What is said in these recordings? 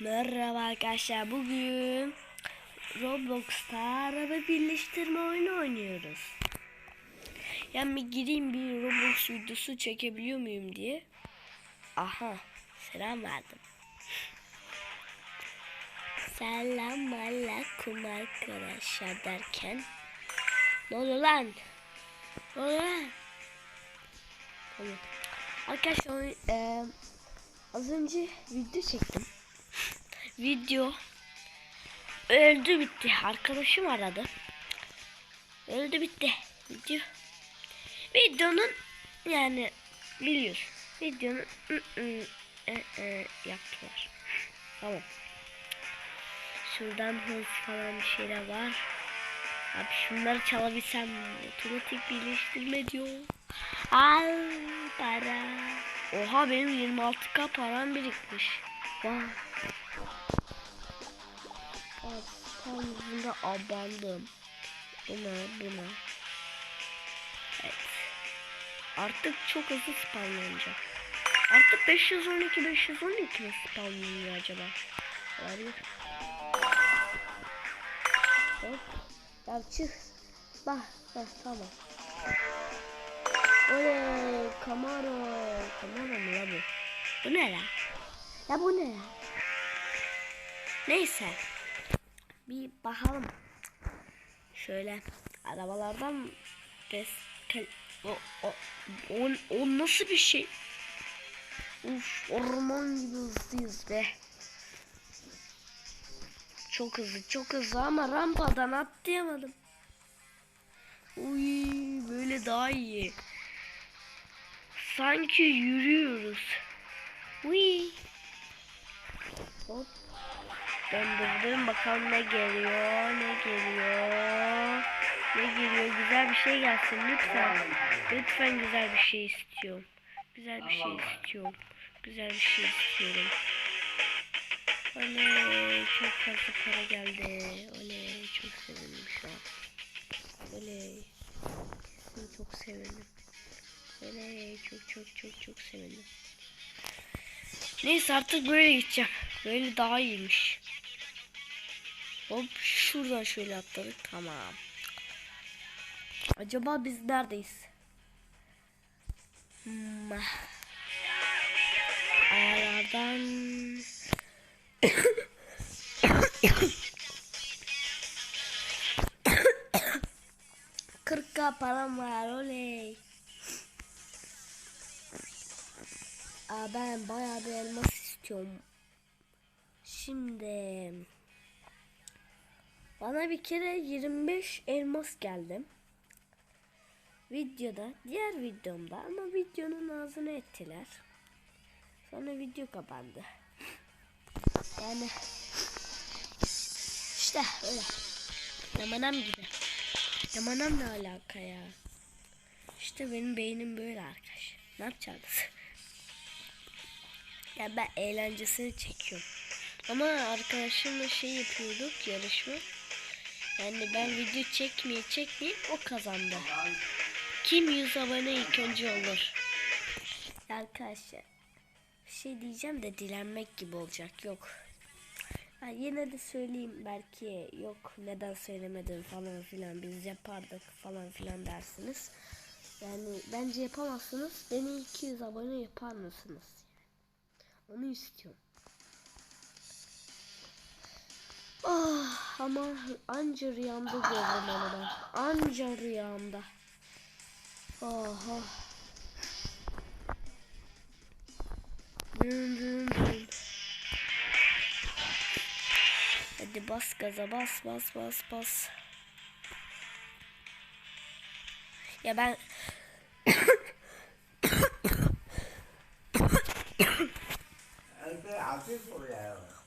Merhaba arkadaşlar bugün Roblox'ta araba birleştirme oyunu oynuyoruz. Yani bir gireyim bir Roblox videosu çekebiliyor muyum diye. Aha selam verdim. Selam aleyküm arkadaşlar derken ne oluyor lan? Ne oluyor lan? Arkadaşlar Az önce video çektim. Video öldü bitti. Arkadaşım aradı. Öldü bitti. Video. Videonun yani biliyorsun. Videonun ı ı, ı ı yaptılar. Tamam. Şuradan hız falan bir şeyler var. Abi şunları çalabilsem otomatik birleştirme diyor. Al para. Oha benim 26k param birikmiş. Vay. Tam yüzünde abandım. Buna buna. Evet. Artık çok hızlı spamlanacak. Artık 512 512 mi spamlanıyor acaba? Olabilir. Hop. Ya çık. Bak, bak tamam. Oley Camaro. Camaro mu la bu? Bu ne la? Ya bu ne? Neyse. Bir bakalım. Şöyle arabalardan res o, o, o, o nasıl bir şey? Uf orman gibi hızlıyız be. Çok hızlı çok hızlı ama rampadan atlayamadım. Uy böyle daha iyi. Sanki yürüyoruz. Uy. Hop. Döndürdüm bakalım ne geliyor, ne geliyor. Ne geliyor? Güzel bir şey gelsin lütfen. Lütfen güzel bir şey istiyorum. Güzel bir şey istiyorum. Güzel bir şey istiyorum. Oley çok fazla para geldi. Oley çok sevindim şu an. Oley. Kesin çok sevindim. Oley çok çok çok çok sevindim. Neyse artık böyle gideceğim. Böyle daha iyiymiş. Hop şuradan şöyle atladık. Tamam. Acaba biz neredeyiz? Hmm. Ayarlardan Kırka param var oley. Aa, ben bayağı bir elmas istiyorum. Şimdi bana bir kere 25 elmas geldi. Videoda, diğer videomda ama videonun ağzını ettiler. Sonra video kapandı. Yani işte öyle. Yamanam gibi. Yamanam ne alaka ya? İşte benim beynim böyle arkadaş. Ne yapacağız? Ya ben eğlencesini çekiyorum. Ama arkadaşımla şey yapıyorduk yarışma. Yani ben video çekmeye çekmeye o kazandı. Kim 100 abone ilk önce olur. Arkadaşlar şey diyeceğim de dilenmek gibi olacak. Yok. Ha, yine de söyleyeyim belki yok neden söylemedin falan filan biz yapardık falan filan dersiniz. Yani bence yapamazsınız. Beni 200 abone yapar mısınız? Onu istiyorum. Ah ama anca rüyamda gördüm onu ben. Anca rüyamda. Oha. Dın dın dın. Hadi bas gaza bas bas bas bas. Ya ben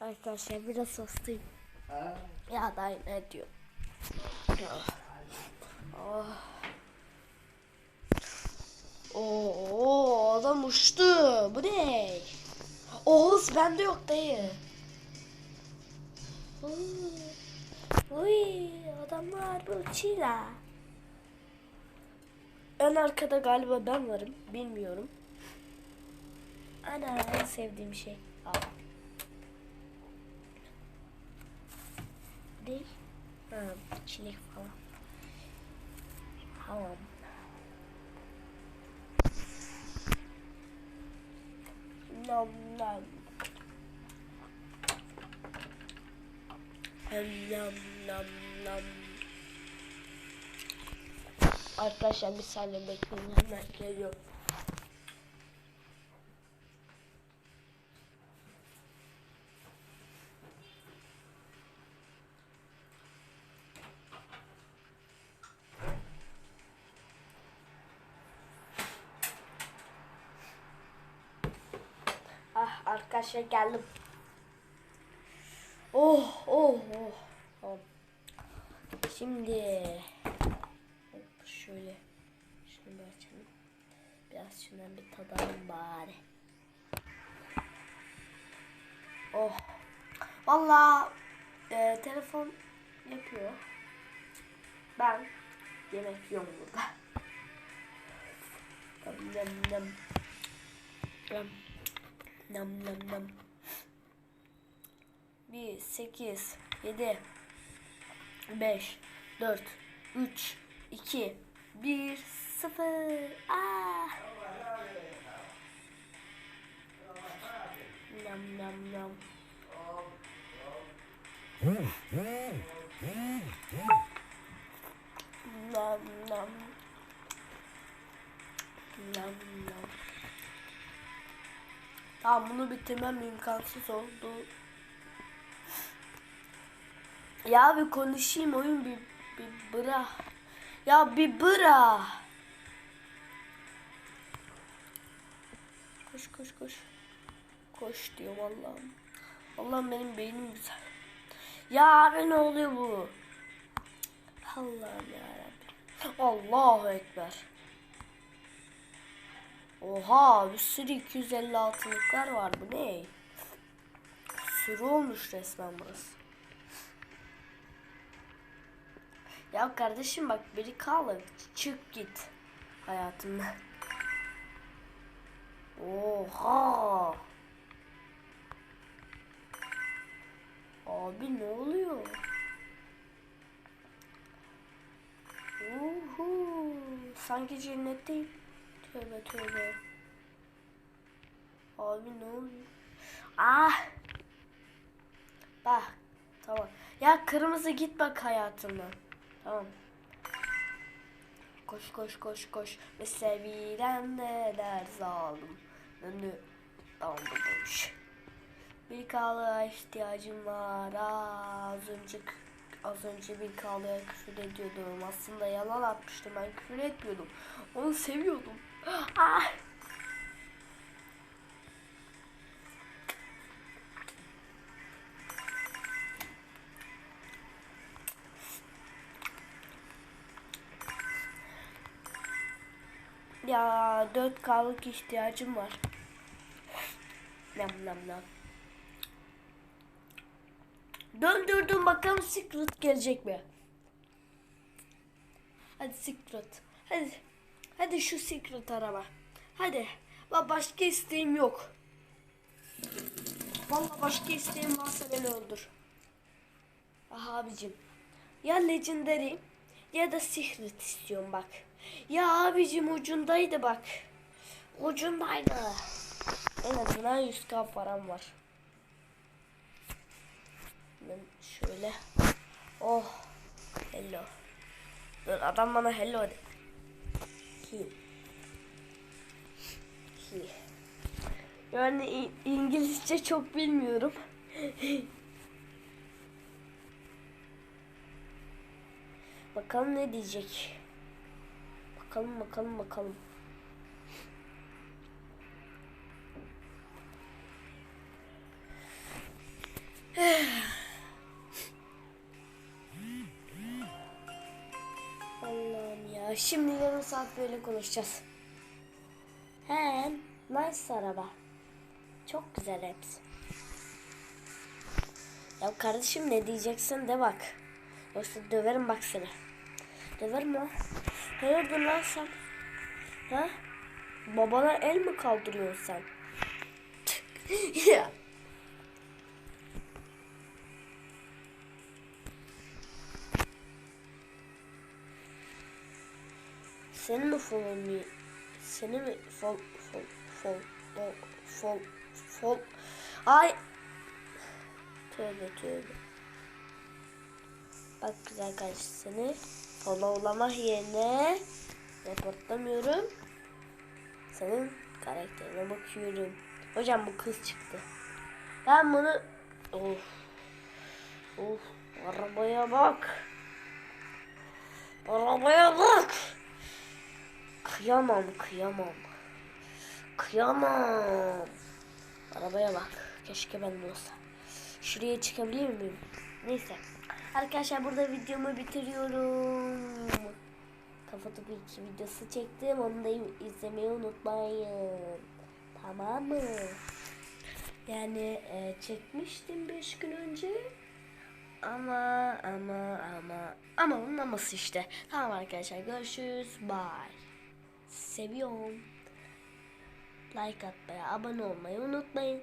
arkadaşlar biraz hastayım. Ha? Ya da ne diyor. Ah. Oh. Oo, adam uçtu. Bu ne? O hız bende yok dayı. Uy, adamlar bu çila. En arkada galiba ben varım. Bilmiyorum. Ana en sevdiğim şey. Al. Değil. Ha, çilek falan. Tamam. Nom. Nom nom nom nom. Arkadaşlar bir saniye bekleyin hemen geliyorum. Ah arkadaşlar geldim. Oh oh oh. Tamam. Şimdi şöyle şunu bir açalım. Biraz şundan bir tadalım bari. Oh. Vallahi e, telefon yapıyor. Ben yemek yiyorum burada. Nam nam nam. Nam. Nam nam nam. 1, 8, 7, 5, 4, 3, 2, 1, 0. Aa! Nam nam nam. Nam nam. Nam nam. Tamam bunu bitirmem imkansız oldu. Ya bir konuşayım oyun bir, bir bıra. Ya bir bıra. Koş koş koş. Koş diyorum Allah'ım. Allah'ım benim beynim güzel. Ya abi ne oluyor bu? Allah'ım yarabbim. Allahu Ekber. Oha bir sürü 256'lıklar var bu ne? Sürü olmuş resmen burası. Ya kardeşim bak biri kalır. Çık git hayatımdan. Oha. Abi ne oluyor? Uhu. Sanki cennetteyim. Tövbe tövbe. Abi ne oluyor? Ah. Bak. Tamam. Ya kırmızı git bak hayatımdan. Tamam. Koş koş koş koş. Ve sevilen neler zalim. Önü tamam buradaymış. Bir kahlığa ihtiyacım var. Aa, az önce az önce bir kahlığa küfür ediyordum. Aslında yalan atmıştım. Ben küfür etmiyordum. Onu seviyordum. Ah! Ya 4K'lık ihtiyacım var. Nam nam nam. Döndürdüm bakalım Secret gelecek mi? Hadi Secret. Hadi. Hadi şu Secret araba. Hadi. Bak başka isteğim yok. Vallahi başka isteğim varsa beni öldür. Ah abicim. Ya Legendary ya da Secret istiyorum bak. Ya abicim ucundaydı bak. Ucundaydı. En azından 100k param var. Ben şöyle. Oh. Hello. Adam bana hello de. He. He. Yani İngilizce çok bilmiyorum. bakalım ne diyecek. Bakalım bakalım bakalım. Allah'ım Şimdi yarım saat böyle konuşacağız. He, nice araba. Çok güzel hepsi. Ya kardeşim ne diyeceksin de bak. Yoksa döverim bak seni. Döverim lan. Hayırdır lan sen? Ha? Babana el mi kaldırıyorsun sen? ya. Seni mi follow Seni mi fol fol fol fol fol fol Ay Tövbe tövbe Bak güzel kardeş seni followlamak yerine reportlamıyorum. Senin karakterine bakıyorum. Hocam bu kız çıktı. Ben bunu of of arabaya bak. Arabaya bak. Kıyamam kıyamam. Kıyamam. Arabaya bak. Keşke ben olsa. Şuraya çıkabilir miyim? Neyse. Arkadaşlar burada videomu bitiriyorum. Kafa topu 2 videosu çektim. Onu da izlemeyi unutmayın. Tamam mı? Yani e, çekmiştim 5 gün önce. Ama ama ama ama onun aması işte. Tamam arkadaşlar görüşürüz. Bye. Seviyorum. Like atmayı, abone olmayı unutmayın.